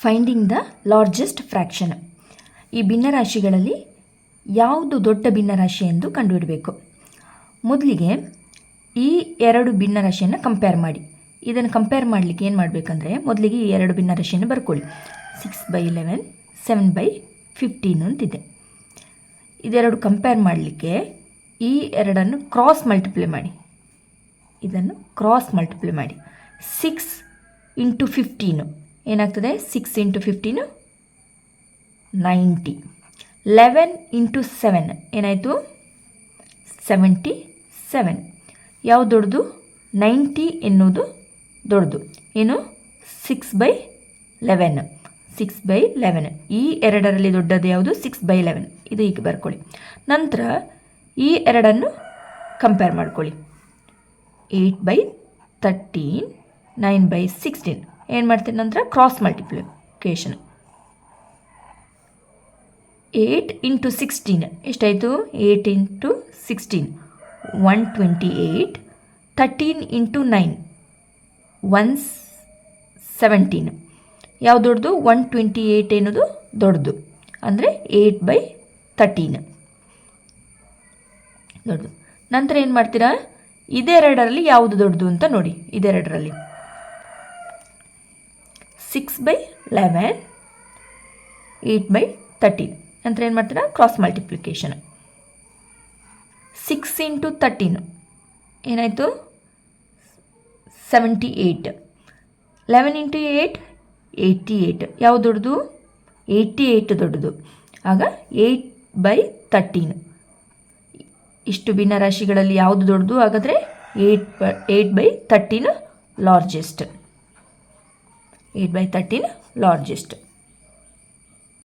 Finding the largest fraction ಈ ಭಿನ್ನರಾಶಿಗಳಲ್ಲಿ ಯಾವುದು ದೊಡ್ಡ ಭಿನ್ನರಾಶಿ ಎಂದು ಕಂಡುಹಿಡಬೇಕು? ಮೊದಲಿಗೆ ಈ ಎರಡು ಭಿನ್ನರಾಶಿಯನ್ನು ಕಂಪೇರ್ ಮಾಡಿ. ಇದನ್ನು ಕಂಪೇರ್ ಮಾಡಲಿಕ್ಕೆ ಏನು ಮಾಡಬೇಕಂದ್ರೆ, ಮೊದಲಿಗೆ ಈ ಎರಡು ಭಿನ್ನರಾಶಿಯನ್ನು ಬರ್ಕೊಳ್ಳಿ. Six by eleven seven by fifteen ಅಂತಿದೆ. ಇದೆರಡು ಕಂಪೇರ್ ಮಾಡಲಿಕ್ಕೆ ಈ ಎರಡನ್ನು ಕ್ರಾಸ್ ಮಲ್ಟಿಪ್ಲೈ ಮಾಡಿ. ಇದನ್ನು ಕ್ರಾಸ್ ಮಲ್ಟಿಪ್ಲೈ ಮಾಡಿ. ಸಿಕ್ಸ್ ಇಂಟು ಫಿಫ್ಟೀನು ಏನಾಗ್ತದೆ? Six into fifteen ninety eleven into seven ಏನಾಯಿತು? ಸೆವೆಂಟಿ ಸೆವೆನ್ ಯಾವ ದೊಡ್ಡದು? ನೈಂಟಿ ಎನ್ನುವುದು ದೊಡ್ಡದು. ಏನು? Six by eleven six by eleven ಈ ಎರಡರಲ್ಲಿ ದೊಡ್ಡದು ಯಾವುದು? ಸಿಕ್ಸ್ ಬೈ ಲೆವೆನ್ ಇದು ಈಗ ಬರ್ಕೊಳ್ಳಿ. ನಂತರ ಈ ಎರಡನ್ನು ಕಂಪೇರ್ ಮಾಡ್ಕೊಳ್ಳಿ. Eight by thirteen nine by sixteen ಏನು ಮಾಡ್ತೀನಿ ನಂತರ cross multiplication eight into sixteen ಎಷ್ಟಾಯಿತು? Eight into sixteen one twenty eight thirteen into nine one seventeen ಯಾವ ದೊಡ್ಡದು? ಒನ್ ಟ್ವೆಂಟಿ ಏಯ್ಟ್ ಏನದು ದೊಡ್ಡದು. ಅಂದರೆ ಏಯ್ಟ್ ಬೈ ತರ್ಟೀನ್ ದೊಡ್ಡದು. ನಂತರ ಏನು ಮಾಡ್ತೀರಾ? ಇದೆರಡರಲ್ಲಿ ಯಾವುದು ದೊಡ್ಡದು ಅಂತ ನೋಡಿ. ಇದೆರಡರಲ್ಲಿ. Six by eleven eight by thirteen ನಂತರ ಏನು ಮಾಡ್ತೀರಾ? Cross multiplication six into thirteen ಏನಾಯಿತು? Seventy eight eleven into eight eighty eight ಯಾವ ದೊಡ್ಡದು? ಏಯ್ಟಿ ಏಯ್ಟ್ ದೊಡ್ಡದು. ಆಗ ಏಯ್ಟ್ ಬೈ ತರ್ಟೀನ್ ಇಷ್ಟು ಭಿನ್ನರಾಶಿಗಳಲ್ಲಿ ಯಾವುದು ದೊಡ್ಡದು? ಹಾಗಾದರೆ eight by eight by thirteen largest eight by thirteen largest